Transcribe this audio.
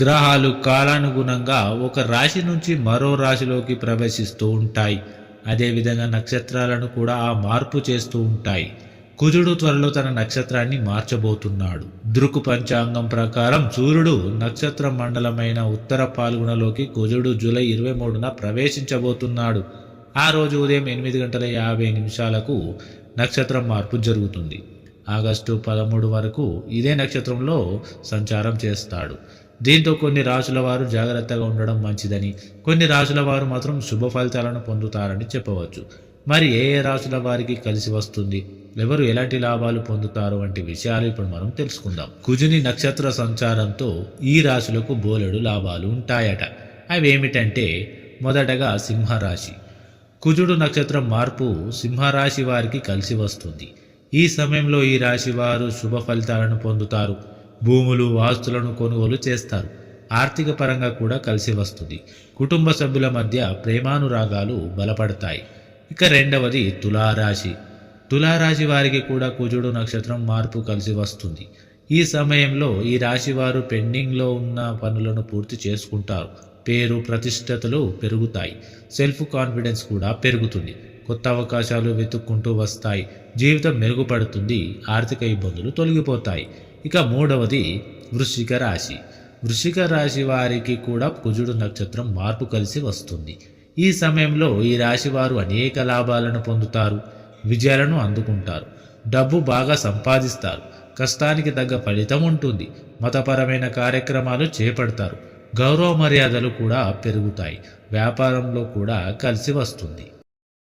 గ్రహాలు కాలానుగుణంగా ఒక రాశి నుంచి మరో రాశిలోకి ప్రవేశిస్తూ ఉంటాయి. అదేవిధంగా నక్షత్రాలను కూడా ఆ మార్పు చేస్తూ ఉంటాయి. కుజుడు త్వరలో తన నక్షత్రాన్ని మార్చబోతున్నాడు. దృకు పంచాంగం ప్రకారం సూర్యుడు నక్షత్ర మండలమైన ఉత్తర పాల్గొనలోకి కుజుడు జూలై ఇరవై మూడున ప్రవేశించబోతున్నాడు. ఆ రోజు ఉదయం ఎనిమిది గంటల యాభై నిమిషాలకు నక్షత్రం మార్పు జరుగుతుంది. ఆగస్టు పదమూడు వరకు ఇదే నక్షత్రంలో సంచారం చేస్తాడు. దీంతో కొన్ని రాశుల వారు జాగ్రత్తగా ఉండడం మంచిదని కొన్ని రాశుల వారు మాత్రం శుభ ఫలితాలను పొందుతారని చెప్పవచ్చు. మరి ఏ ఏ రాశుల వారికి కలిసి వస్తుంది? ఎవరు ఎలాంటి లాభాలు పొందుతారు వంటి విషయాలు ఇప్పుడు మనం తెలుసుకుందాం. కుజుని నక్షత్ర సంచారంతో ఈ రాశులకు బోలెడు లాభాలు ఉంటాయట. అవి ఏమిటంటే మొదటగా సింహరాశి. కుజుడు నక్షత్రం మార్పు సింహరాశి వారికి కలిసి వస్తుంది. ఈ సమయంలో ఈ రాశి వారు శుభ ఫలితాలను పొందుతారు. భూములు ఆస్తులను కొనుగోలు చేస్తారు. ఆర్థిక పరంగా కూడా కలిసి వస్తుంది. కుటుంబ సభ్యుల మధ్య ప్రేమానురాగాలు బలపడతాయి. ఇక రెండవది తులారాశి. తులారాశి వారికి కూడా కుజుడు నక్షత్రం మార్పు కలిసి వస్తుంది. ఈ సమయంలో ఈ రాశి వారు పెండింగ్లో ఉన్న పనులను పూర్తి చేసుకుంటారు. పేరు ప్రతిష్టతలు పెరుగుతాయి. సెల్ఫ్ కాన్ఫిడెన్స్ కూడా పెరుగుతుంది. కొత్త అవకాశాలు వెతుక్కుంటూ వస్తాయి. జీవితం మెరుగుపడుతుంది. ఆర్థిక ఇబ్బందులు తొలగిపోతాయి. ఇక మూడవది వృశ్చిక రాశి. వృశ్చిక రాశి వారికి కూడా కుజుడు నక్షత్రం మార్పు కలిసి వస్తుంది. ఈ సమయంలో ఈ రాశి వారు అనేక లాభాలను పొందుతారు విజయాలను అందుకుంటారు డబ్బు బాగా సంపాదిస్తారు కష్టానికి తగ్గ ఫలితం ఉంటుంది మతపరమైన కార్యక్రమాలు చేపడతారు గౌరవ మర్యాదలు కూడా పెరుగుతాయి వ్యాపారంలో కూడా కలిసి వస్తుంది.